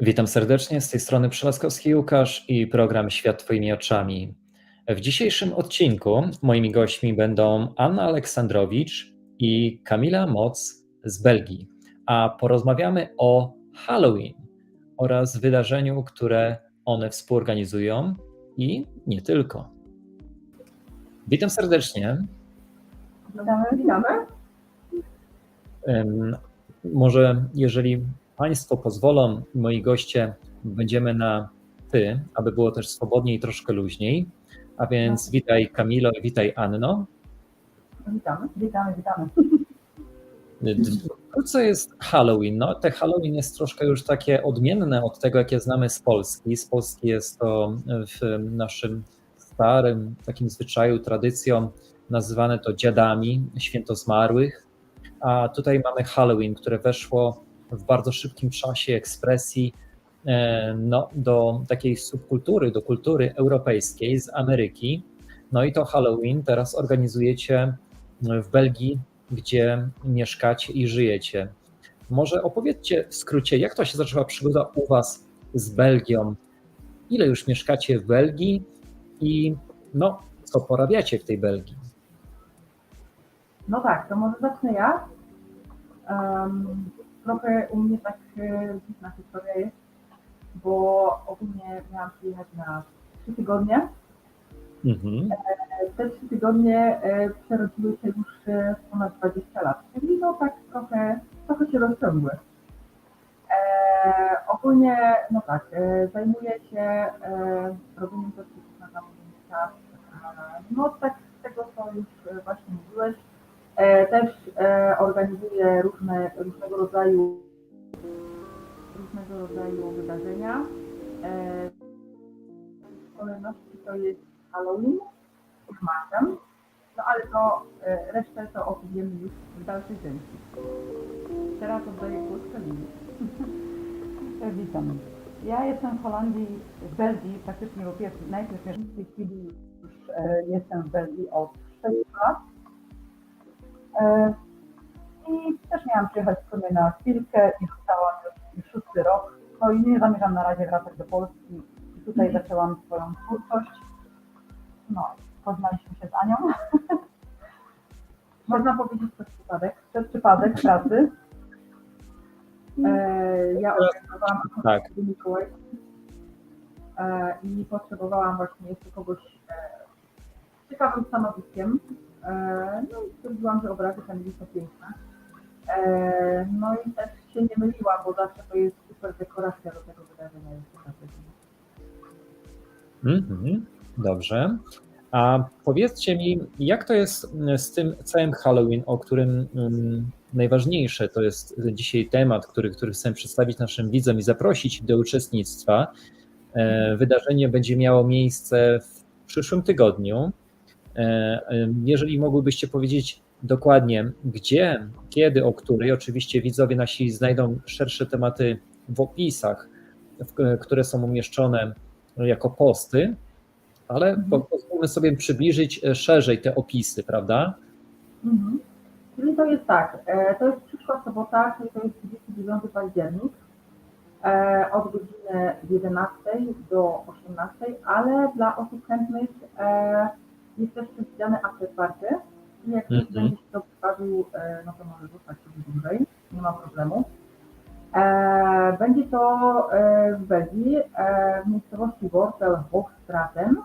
Witam serdecznie, z tej strony Przelaskowski Łukasz i program Świat Twoimi oczami. W dzisiejszym odcinku moimi gośćmi będą Anna Aleksandrowicz i Kamila Moc z Belgii, a porozmawiamy o Halloween oraz wydarzeniu, które one współorganizują i nie tylko. Witam serdecznie. Witamy, witamy. Em, Może jeżeli Państwo pozwolą, moi goście, będziemy na ty, aby było też swobodniej i troszkę luźniej. A więc witaj Kamilo i witaj Anno. Witamy, witamy, witamy. Co jest Halloween? No, te Halloween jest troszkę już takie odmienne od tego, jakie znamy z Polski. Z Polski jest to w naszym starym takim zwyczaju, tradycją nazywane to dziadami, święto zmarłych, a tutaj mamy Halloween, które weszło w bardzo szybkim czasie ekspresji e, no, do takiej subkultury, do kultury europejskiej z Ameryki. No i to Halloween teraz organizujecie w Belgii, gdzie mieszkacie i żyjecie. Może opowiedzcie w skrócie, jak to się zaczęła przygoda u Was z Belgią? Ile już mieszkacie w Belgii i no, co porabiacie w tej Belgii? No tak, to może zacznę ja. Trochę u mnie tak e, dziwna historia jest, bo ogólnie miałam przyjechać na trzy tygodnie. Mhm. E, Te trzy tygodnie e, przerodziły się już w ponad 20 lat, czyli no tak trochę, trochę się rozciągły. E, ogólnie, no tak, e, zajmuję się e, robieniem testów na zamówieniach, e, no tak z tego, co już właśnie mówiłeś, Też e, organizuję różne, różnego rodzaju różnego rodzaju wydarzenia. E, W kolejności to jest Halloween z matem, no ale to e, resztę to opowiemy już w dalszej części. Teraz oddaję głos Kamili. Witam. Ja jestem w Holandii, w Belgii praktycznie, bo najpierw w tej chwili już e, jestem w Belgii od 6 lat. E, I też miałam przyjechać w sumie na chwilkę i zostałam już, szósty rok. No i nie zamierzam na razie wracać do Polski. I tutaj zaczęłam swoją twórczość. No, poznaliśmy się z Anią Można powiedzieć przez przypadek. przez przypadek pracy. E, Ja organizowałam Tak. do Mikołajki e, i potrzebowałam właśnie jeszcze kogoś e, ciekawym stanowiskiem. E, No i stwierdziłam, że obrazy Kamili są piękne. E, No i też się nie myliłam, bo zawsze to jest super dekoracja do tego wydarzenia. Też. Mhm, dobrze. A powiedzcie mi, jak to jest z tym całym Halloween, o którym um, najważniejsze to jest dzisiaj temat, który, który chcę przedstawić naszym widzom i zaprosić do uczestnictwa. E, Wydarzenie będzie miało miejsce w przyszłym tygodniu. E, e, Jeżeli mogłybyście powiedzieć dokładnie, gdzie, kiedy, o której, oczywiście widzowie nasi znajdą szersze tematy w opisach, w- które są umieszczone jako posty, ale Mhm. po- pozwólmy sobie przybliżyć e, szerzej te opisy, prawda? Mhm. Czyli to jest tak, e, to jest przyszła sobota, czyli to jest 29 październik e, od godziny 11 do 18, ale dla osób chętnych e, jest też przewidziane after party, czyli jak ktoś Mhm. będzie się dobrze bawił, e, no to może zostać sobie dłużej, nie ma problemu. E, Będzie to e, w Belgii, e, w miejscowości Wortel Hochstraten.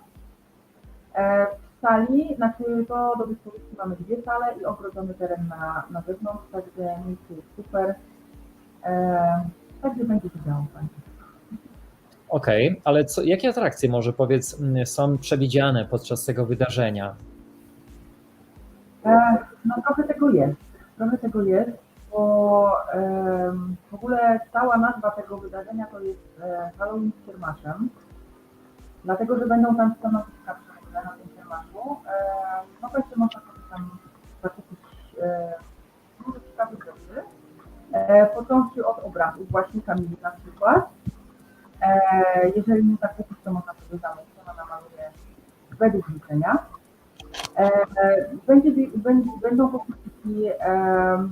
E, W sali, znaczy to do dyspozycji mamy dwie sale i ogrodzony teren na, na zewnątrz, także miejsce jest super. E, Także będzie się działo fajnie. Okej, ale co, jakie atrakcje może powiedz m, są przewidziane podczas tego wydarzenia? E, No trochę tego jest, trochę tego jest, bo w ogóle cała nazwa tego wydarzenia to jest e, Halloween z kiermaszem, dlatego że będą tam stanowiska przewidziane na tym kiermaszu. No będzie można sobie tam zakupić e, dużo ciekawych rzeczy, e, począwszy od obrazów właśnie Kamili na przykład. E, Jeżeli nie zakupić, to można sobie zamówić, ona namaluje według życzenia. E, Będzie, będzie, będą e,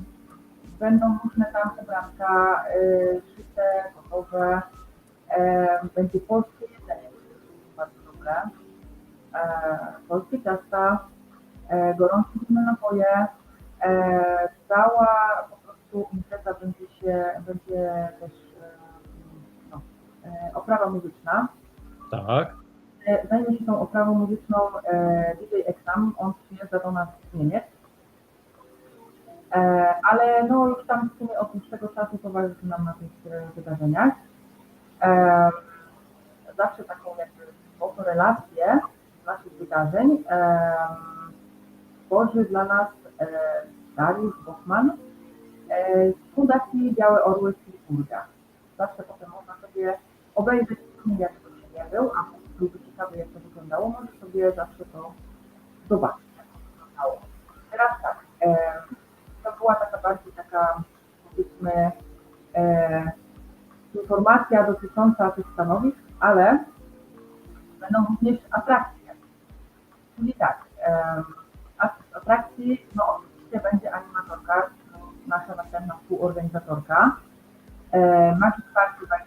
będą różne tam ubranka e, szyte, gotowe, E, będzie polskie jedzenie, bardzo dobre. E, polskie ciasta, e, gorące napoje. E, cała po prostu impreza będzie się, będzie też e, e, oprawa muzyczna. Tak. E, Zajmie się tą oprawą muzyczną e, DJ Exam, on przyjeżdża do nas z Niemiec. E, ale no już tam w sumie od dłuższego czasu towarzyszy nam na tych e, wydarzeniach. E, zawsze taką jakby fotorelację z naszych wydarzeń e, tworzy dla nas e, Dariusz Bosman e, z Fundacji Białe Orły z Pittsburgha. Zawsze potem można sobie obejrzeć jak to się nie był, a byłby ciekawy, jak to wyglądało, możesz sobie zawsze to zobaczyć, jak to wyglądało. Teraz tak, e, to była taka bardziej taka, powiedzmy, e, informacja dotycząca tych stanowisk, ale będą również atrakcje. Czyli tak, z atrakcji, no oczywiście będzie animatorka, no, nasza następna współorganizatorka, e, Magic Party by Judy. E,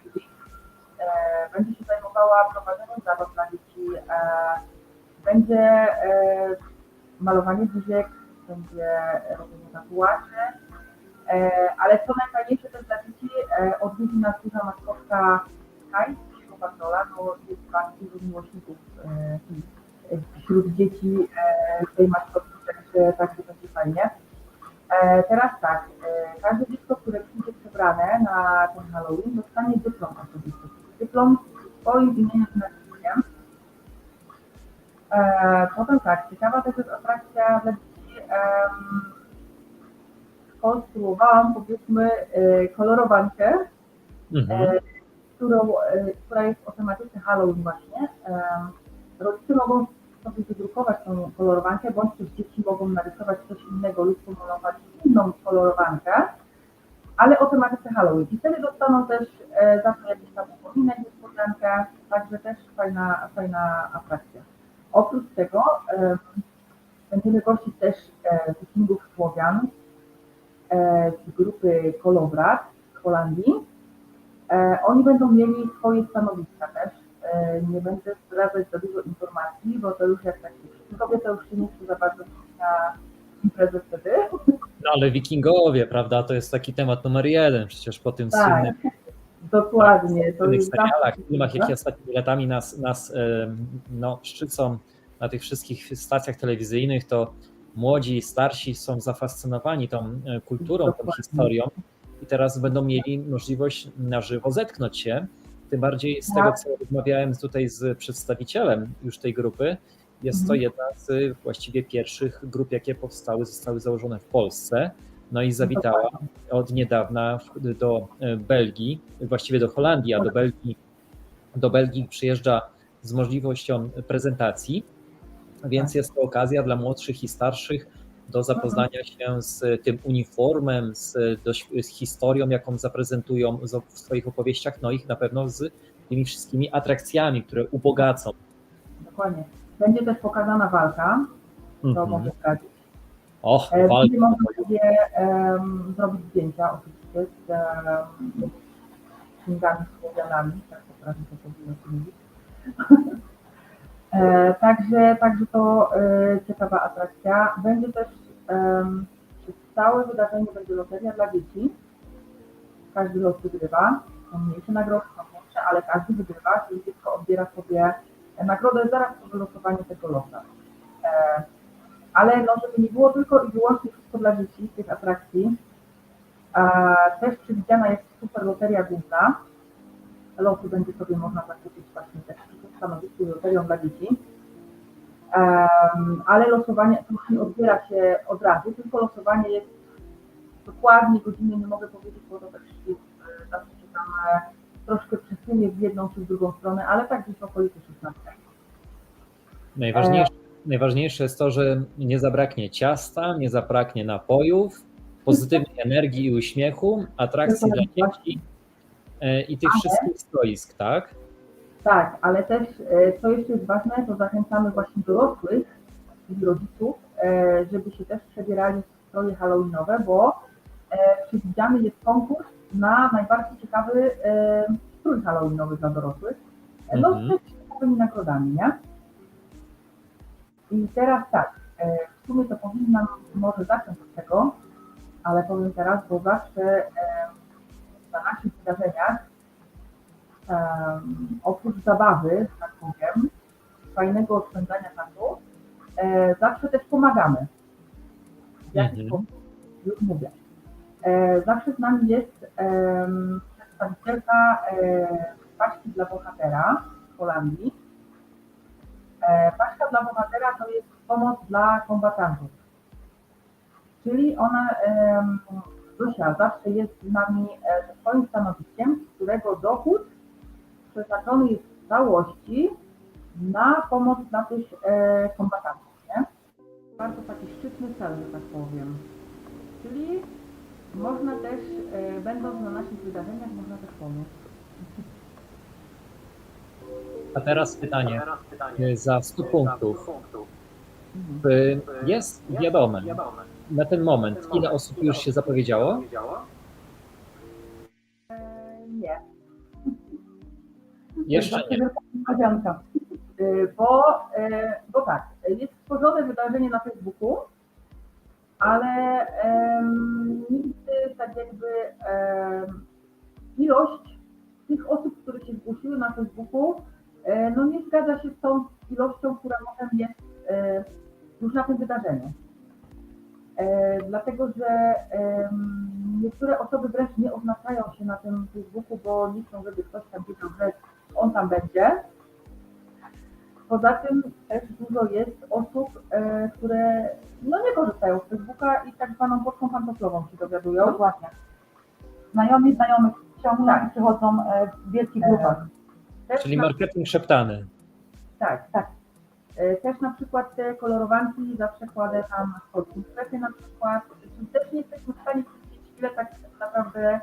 będzie się zajmowała prowadzeniem zabaw dla dzieci, e, będzie e, malowanie buziek, będzie robienie tatuaży, e, ale co najfajniejsze też dla dzieci, e, odwiedzi nas duża maskotka Sky, Patrola, bo jest bardzo dużo miłośników e, wśród dzieci e, tej maskotki, także, także będzie fajnie. E, teraz tak, e, każde dziecko, które przyjdzie przebrane na ten Halloween, dostanie dyplom osobisty. Dyplom swoim imieniem i nazwiskiem. E, potem tak, ciekawa też jest atrakcja dla dzieci. em, skonstruowałam powiedzmy e, kolorowankę, Mhm. e, którą, e, która jest o tematyce Halloween właśnie. E, rodzice mogą sobie wydrukować tą kolorowankę, bądź też dzieci mogą narysować coś innego lub pomalować inną kolorowankę, ale o tematyce Halloween. I wtedy dostaną też e, zawsze jakiś fajna, fajna atrakcja. Oprócz tego będziemy gościć też e, wikingów Słowian e, z grupy Kolowrat z Holandii. E, oni będą mieli swoje stanowiska też. Nie będę zdradzać za dużo informacji, bo to już jak tak robię, to już się nie chce za bardzo na imprezę wtedy. No ale wikingowie, prawda, to jest taki temat numer jeden, przecież po tym Tak, słynnym dokładnie. To jest serialach, filmach, jakie ostatnimi latami nas, nas no, szczycą na tych wszystkich stacjach telewizyjnych, to młodzi i starsi są zafascynowani tą e, kulturą, tą Dokładnie. historią i teraz będą mieli możliwość na żywo zetknąć się. Tym bardziej z tego, Tak. co rozmawiałem tutaj z przedstawicielem już tej grupy, jest to Mhm. jedna z właściwie pierwszych grup, jakie powstały, zostały założone w Polsce. No i zawitała od niedawna do e, Belgii, właściwie do Holandii, a do Belgii, do Belgii przyjeżdża z możliwością prezentacji, więc jest to okazja dla młodszych i starszych do zapoznania się z tym uniformem, z, dość- z historią, jaką zaprezentują w swoich opowieściach, no i na pewno z tymi wszystkimi atrakcjami, które ubogacą. Dokładnie. Będzie też pokazana walka, to Mhm. mogę zdradzić. Och, E. Będzie można sobie em, zrobić zdjęcia oczywiście z um, księgami słowianami, tak potrafię to powiedzieć. e, także, także to e, ciekawa atrakcja. Będzie też przez całe wydarzenie będzie loteria dla dzieci. Każdy los wygrywa. Są mniejsze nagrody, są większe, ale każdy wygrywa, czyli dziecko odbiera sobie nagrodę zaraz po wylosowaniu tego losa. E, ale no, żeby nie było tylko i wyłącznie wszystko dla dzieci tych atrakcji, a też przewidziana jest super loteria główna. Losy będzie sobie można zakupić właśnie też stanowisku loterią dla dzieci. Em, ale losowanie nie odbiera się od razu, tylko losowanie jest dokładnie godziny, nie mogę powiedzieć, bo to też jest, e, zawsze się tam e, troszkę przesunie w jedną czy w drugą stronę, ale tak gdzieś w okolicy 16. Najważniejsze, najważniejsze jest to, że nie zabraknie ciasta, nie zabraknie napojów, pozytywnej energii i uśmiechu, atrakcji dla dzieci e, i tych wszystkich stoisk, tak? Tak, ale też e, co jeszcze jest ważne, to zachęcamy właśnie dorosłych, czyli rodziców, e, żeby się też przebierali w stroje halloweenowe, bo przewidziany jest konkurs na najbardziej ciekawy strój halloweenowy dla dorosłych, no Mhm. z ciekawymi nagrodami, nie? I teraz tak, e, w sumie to powinnam może zacząć od tego, ale powiem teraz, bo zawsze e, na naszych wydarzeniach em, oprócz zabawy, tak powiem, fajnego oszczędzania czasu, e, zawsze też pomagamy. W jaki Mhm. sposób? Już mówię. E, zawsze z nami jest przedstawicielka e, paczki dla bohatera w Holandii. E, paczka dla bohatera to jest pomoc dla kombatantów. Czyli ona, Zosia zawsze jest z nami e, ze swoim stanowiskiem, którego dochód przeznaczony jest w całości na pomoc dla tych e, kombatantów. Nie? Bardzo taki szczytny cel, że tak powiem. Czyli można też, będąc na naszych wydarzeniach, można też pomóc. A teraz pytanie y, za 100 punktów. Y, Jest wiadome na ten moment, ile osób już się zapowiedziało? E, nie, Jeszcze nie. E, bo, e, bo tak, jest stworzone wydarzenie na Facebooku, ale em, nigdy tak jakby em, ilość tych osób, które się zgłosiły na Facebooku, e, no nie zgadza się z tą ilością, która potem jest e, już na tym wydarzeniu. E, dlatego, że niektóre osoby wręcz nie oznaczają się na tym Facebooku, bo nie chcą, żeby ktoś tam wiedział, że on tam będzie. Poza tym też dużo jest osób, e, które no nie korzystają z Facebooka i tak zwaną pocztą pantoflową się dowiadują. Dokładnie. Znajomi znajomych ciągną Tak. i przychodzą e, w wielkich E, grupach. Czyli na, marketing szeptany. tak, tak. E, Też na przykład te kolorowanki zawsze kładę tam polskim sklepie na przykład. Czyli też nie jesteśmy w stanie powiedzieć, ile tak naprawdę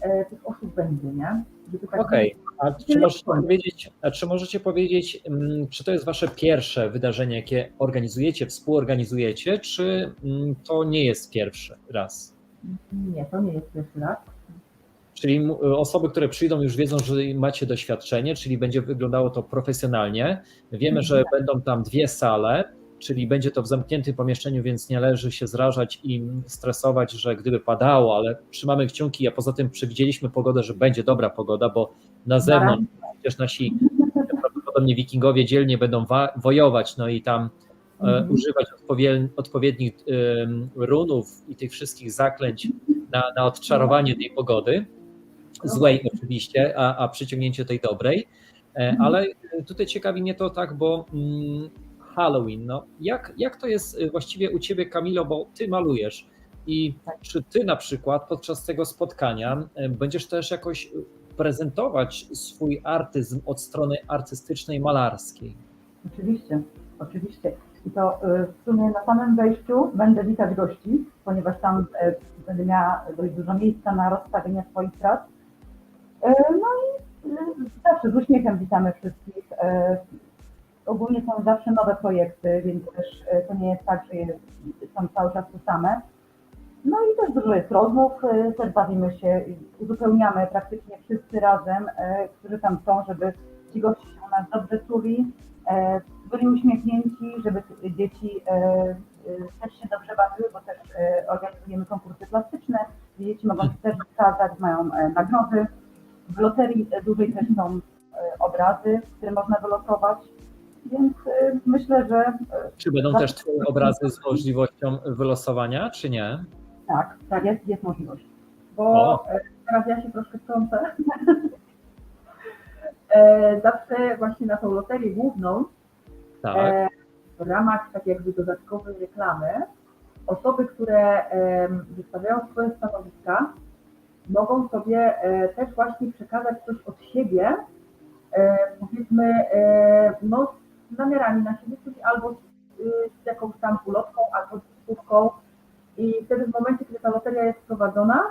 e, tych osób będzie, nie? Tak Okej, a czy możecie powiedzieć, a czy możecie powiedzieć, czy to jest wasze pierwsze wydarzenie, jakie organizujecie, współorganizujecie, czy mm, to nie jest pierwszy raz? Nie, to nie jest pierwszy raz. Czyli m- osoby, które przyjdą, już wiedzą, że macie doświadczenie, czyli będzie wyglądało to profesjonalnie. Wiemy, że będą tam dwie sale, czyli będzie to w zamkniętym pomieszczeniu, więc nie należy się zrażać i stresować, że gdyby padało, ale trzymamy kciuki, a poza tym przewidzieliśmy pogodę, że będzie dobra pogoda, bo na zewnątrz przecież nasi prawdopodobnie wikingowie dzielnie będą wa- wojować, no i tam e, Mhm. używać odpowie- odpowiednich runów i tych wszystkich zaklęć na, na odczarowanie tej pogody. Złej oczywiście, a, a przyciągnięcie tej dobrej. E, Ale tutaj ciekawi mnie to tak, bo mm, Halloween, no jak, jak to jest y, właściwie u ciebie, Kamilo, bo ty malujesz i czy ty na przykład podczas tego spotkania będziesz też jakoś prezentować swój artyzm od strony artystycznej, malarskiej? Oczywiście, oczywiście. I to e, w sumie na samym wejściu będę witać gości, ponieważ tam e, będę miała dość dużo miejsca na rozstawienie swoich prac. E, No i e, zawsze z uśmiechem witamy wszystkich. E, Ogólnie są zawsze nowe projekty, więc też to nie jest tak, że je- są cały czas te same. No i też dużo jest rozmów, też bawimy się, uzupełniamy praktycznie wszyscy razem, którzy tam są, żeby ci goście się u nas dobrze czuli, byli uśmiechnięci, żeby dzieci też się dobrze bawiły, bo też organizujemy konkursy plastyczne, dzieci mogą się też wykazać, mają nagrody. W loterii dużej też są e, obrazy, które można wylosować, więc e, myślę, że e, Czy będą też twoje obrazy z możliwością wylosowania, czy nie? tak, tak jest, jest możliwość. bo O. teraz ja się troszkę wtrącę. Zawsze właśnie na tą loterię główną Tak. w ramach tak jakby dodatkowej reklamy osoby, które wystawiają swoje stanowiska, mogą sobie e, też właśnie przekazać coś od siebie, e, powiedzmy, e, no z namiarami na siebie, czyli albo z, y, z jakąś tam ulotką, albo z stówką i wtedy w momencie, kiedy ta loteria jest prowadzona,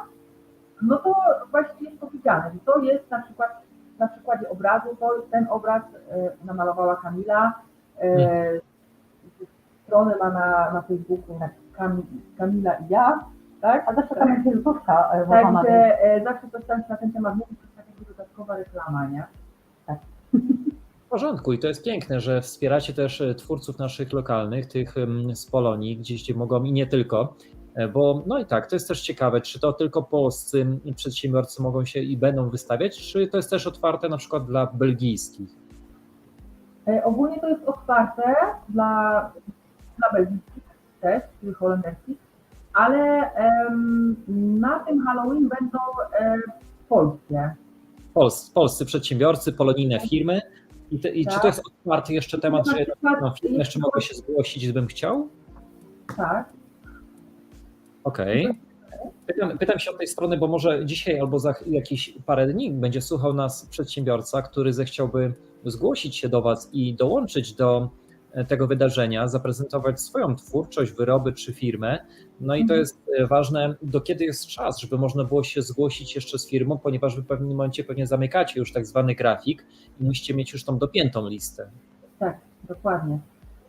no to właśnie jest powiedziane, że to jest na przykład na przykładzie obrazu, to ten obraz namalowała Kamila, e, stronę ma na, na Facebooku Kam, Kamila i ja, tak? A zawsze tam jest wizytówka e, włożona. Także e, zawsze coś tam się na ten temat mówi, to jest tak jakby dodatkowo dodatkowa reklama, nie? W porządku i to jest piękne, że wspieracie też e, twórców naszych lokalnych, tych z Polonii, gdzieś gdzie mogą i nie tylko, e, bo no i tak, to jest też ciekawe, czy to tylko polscy przedsiębiorcy mogą się i będą wystawiać, czy to jest też otwarte na przykład dla belgijskich? E, Ogólnie to jest otwarte dla, dla belgijskich też, czyli holenderskich, ale na tym Halloween będą e, polskie. Pols, polscy przedsiębiorcy, polonijne firmy i, te, i czy Tak. to jest otwarty jeszcze temat, Na że firmy jeszcze mogę się zgłosić, gdybym chciał? Tak, Okej. Pytam, pytam się od tej strony, bo może dzisiaj albo za jakieś parę dni będzie słuchał nas przedsiębiorca, który zechciałby zgłosić się do Was i dołączyć do tego wydarzenia, zaprezentować swoją twórczość, wyroby czy firmę. No i to Mhm. jest e, ważne, do kiedy jest czas, żeby można było się zgłosić jeszcze z firmą, ponieważ w pewnym momencie pewnie zamykacie już tak zwany grafik i musicie mieć już tą dopiętą listę. tak, dokładnie.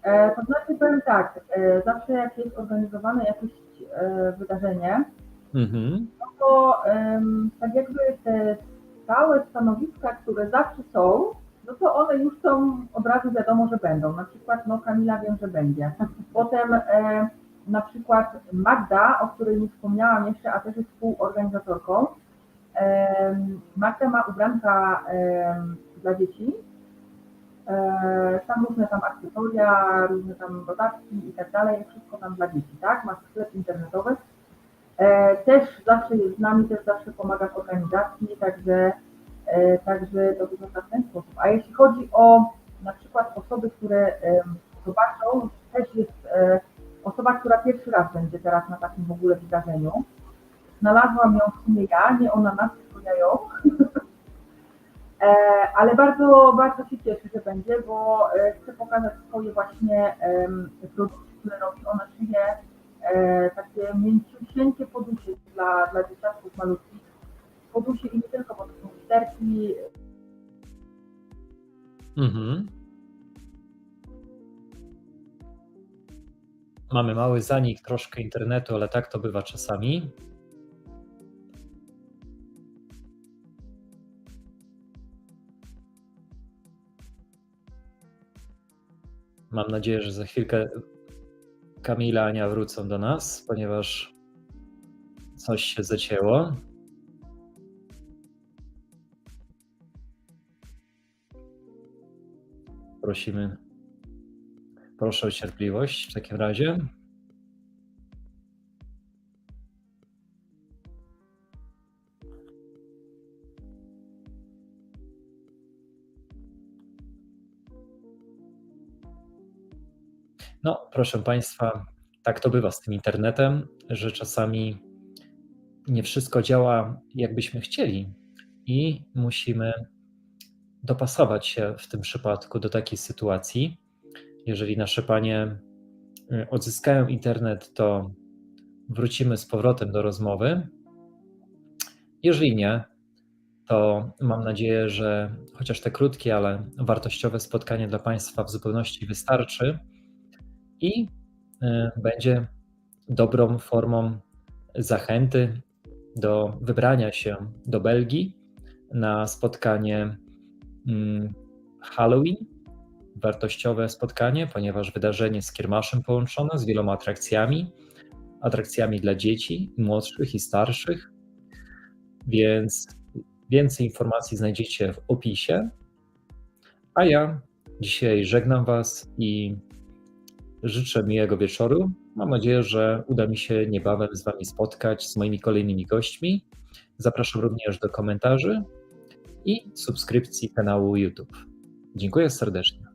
E, to znaczy powiem tak, e, zawsze jak jest organizowane jakieś e, wydarzenie, Mhm. to em, tak jakby te stałe stanowiska, które zawsze są, no to one już są od razu wiadomo, że będą. Na przykład no Kamila wiem, że będzie. Potem e, na przykład Magda, o której nie wspomniałam jeszcze, a też jest współorganizatorką. Em, Magda ma ubranka em, dla dzieci. E, tam różne tam akcesoria, różne tam dodatki i tak dalej, wszystko tam dla dzieci, tak? Ma sklep internetowy. E, Też zawsze jest z nami, też zawsze pomaga w organizacji, także, e, także to wygląda w ten sposób. A jeśli chodzi o na przykład osoby, które zobaczą, też jest e, osoba, która pierwszy raz będzie teraz na takim w ogóle wydarzeniu. Znalazłam ją w sumie ja, nie ona nas, tylko ja ją. E, Ale bardzo, bardzo się cieszę, że będzie, bo e, chcę pokazać swoje właśnie produkty, które robi. Ona szyje e, takie mięciusieńkie podusie dla, dla dzieciaków malutkich. Podusie i nie tylko, bo to są literki. Mhm. Mamy mały zanik troszkę internetu, ale tak to bywa czasami. Mam nadzieję, że za chwilkę Kamila, Ania wrócą do nas, ponieważ coś się zacięło. Prosimy. Proszę o cierpliwość w takim razie. No, proszę Państwa, tak to bywa z tym internetem, że czasami nie wszystko działa jakbyśmy chcieli i musimy dopasować się w tym przypadku do takiej sytuacji. Jeżeli nasze panie y, odzyskają internet, to wrócimy z powrotem do rozmowy. Jeżeli nie, to mam nadzieję, że chociaż te krótkie, ale wartościowe spotkanie dla Państwa w zupełności wystarczy i y, będzie dobrą formą zachęty do wybrania się do Belgii na spotkanie Halloween. Wartościowe spotkanie, ponieważ wydarzenie z kiermaszem połączone z wieloma atrakcjami, atrakcjami dla dzieci, młodszych i starszych. Więc więcej informacji znajdziecie w opisie. A ja dzisiaj żegnam Was i życzę miłego wieczoru. Mam nadzieję, że uda mi się niebawem z Wami spotkać z moimi kolejnymi gośćmi. Zapraszam również do komentarzy i subskrypcji kanału YouTube. Dziękuję serdecznie.